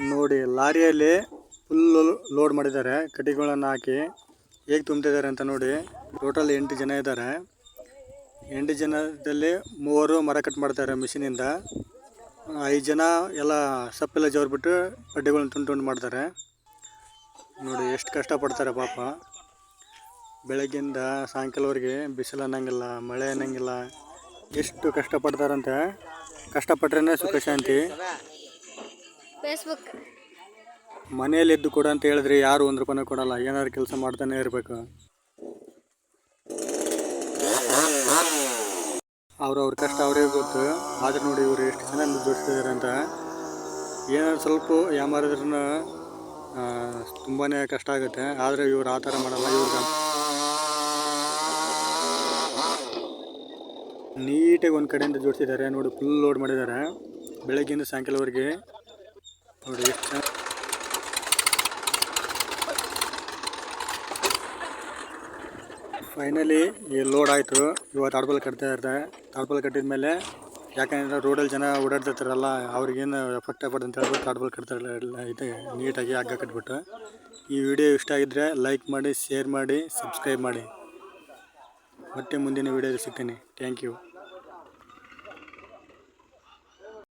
ನೋಡಿ, ಲಾರಿಯಲ್ಲಿ full load ಮಾಡಿದ್ದಾರೆ. ಕಟ್ಟಿಗೆಗಳನ್ನು ಹಾಕಿ ಹೇಗೆ ತುಂಬ್ತಿದ್ದಾರೆ ಅಂತ ನೋಡಿ. ಟೋಟಲ್ ಎಂಟು ಜನ ಇದ್ದಾರೆ. ಎಂಟು ಜನದಲ್ಲಿ ಮೂವರು ಮರ ಕಟ್ ಮಾಡ್ತಾರೆ ಮಿಷಿನಿಂದ ಐದು ಜನ ಎಲ್ಲ ಸಪ್ಪೆಲ್ಲ ಜೋರ್ಬಿಟ್ಟು ಕಡ್ಡಿಗಳನ್ನ ತುಂಡು ತುಂಡು ಮಾಡ್ತಾರೆ. ನೋಡಿ, ಎಷ್ಟು ಕಷ್ಟಪಡ್ತಾರೆ ಪಾಪ. ಬೆಳಗ್ಗಿಂದ ಸಾಯಂಕಾಲವರೆಗೆ ಬಿಸಿಲು ಅನ್ನಂಗಿಲ್ಲ, ಮಳೆ ಅನ್ನಂಗಿಲ್ಲ. ಎಷ್ಟು ಕಷ್ಟಪಡ್ತಾರಂತೆ. ಕಷ್ಟಪಟ್ರೇ ಸುಖ ಶಾಂತಿ. ಫೇಸ್ಬುಕ್ ಮನೆಯಲ್ಲಿ ಎದ್ದು ಕೊಡು ಅಂತ ಹೇಳಿದ್ರೆ ಯಾರು ಒಂದು ರೂಪಾಯಿ ಕೊಡಲ್ಲ. ಏನಾದ್ರು ಕೆಲಸ ಮಾಡ್ತಾನೆ ಇರಬೇಕು. ಅವ್ರವ್ರ ಕಷ್ಟ ಅವರೇ ಗೊತ್ತು. ಆದ್ರೆ ನೋಡಿ ಇವರು ಎಷ್ಟು ಚೆನ್ನಾಗಿ ದುಡಿಸ್ತಿದ್ದಾರೆ ಅಂತ. ಏನಾದ್ರು ಸ್ವಲ್ಪ ಯಾಮಾರಿದ್ರೂ ತುಂಬಾ ಕಷ್ಟ ಆಗುತ್ತೆ. ಆದರೆ ಇವ್ರು ಆ ಥರ ಮಾಡಲ್ಲ. ಇವ್ರಿಗೆ ನೀಟಾಗಿ ಒಂದು ಕಡೆಯಿಂದ ಜೋಡಿಸಿದ್ದಾರೆ. ನೋಡಿ ಫುಲ್ ಲೋಡ್ ಮಾಡಿದ್ದಾರೆ. ಬೆಳಗ್ಗೆಯಿಂದ ಸಾಯಂಕಾಲವರೆಗೆ. ನೋಡಿ. ಫೈನಲಿ ಈ ಲೋಡ್ ಆಯಿತು. ಇವತ್ತು ತಾಡ್ಬಲ್ ಕಟ್ತಾ ಇರ್ತಾರೆ ತಾಡ್ಬಲ್ ಕಟ್ಟಿದ ಮೇಲೆ ಯಾಕಂದರೆ ರೋಡಲ್ಲಿ ಜನ ಓಡಾಡ್ತಿರ್ತಾರಲ್ಲ, ಅವ್ರಿಗೇನು ಎಫೆಕ್ಟ್ ಆಗ್ಬಾರ್ದು ಅಂತ ಹೇಳ್ಬಿಟ್ಟು ತಾಡ್ಬಲ್ ಕಟ್ತಾರಲ್ಲ ಎಲ್ಲ ಇದೆ ನೀಟಾಗಿ ಹಗ್ಗ ಕಟ್ಬಿಟ್ಟು. ಈ ವಿಡಿಯೋ ಇಷ್ಟ ಆಗಿದ್ದರೆ ಲೈಕ್ ಮಾಡಿ ಶೇರ್ ಮಾಡಿ ಸಬ್ಸ್ಕ್ರೈಬ್ ಮಾಡಿ. ಮತ್ತೆ ಮುಂದಿನ ವಿಡಿಯೋದಲ್ಲಿ ಸಿಗ್ತೀನಿ. Thank you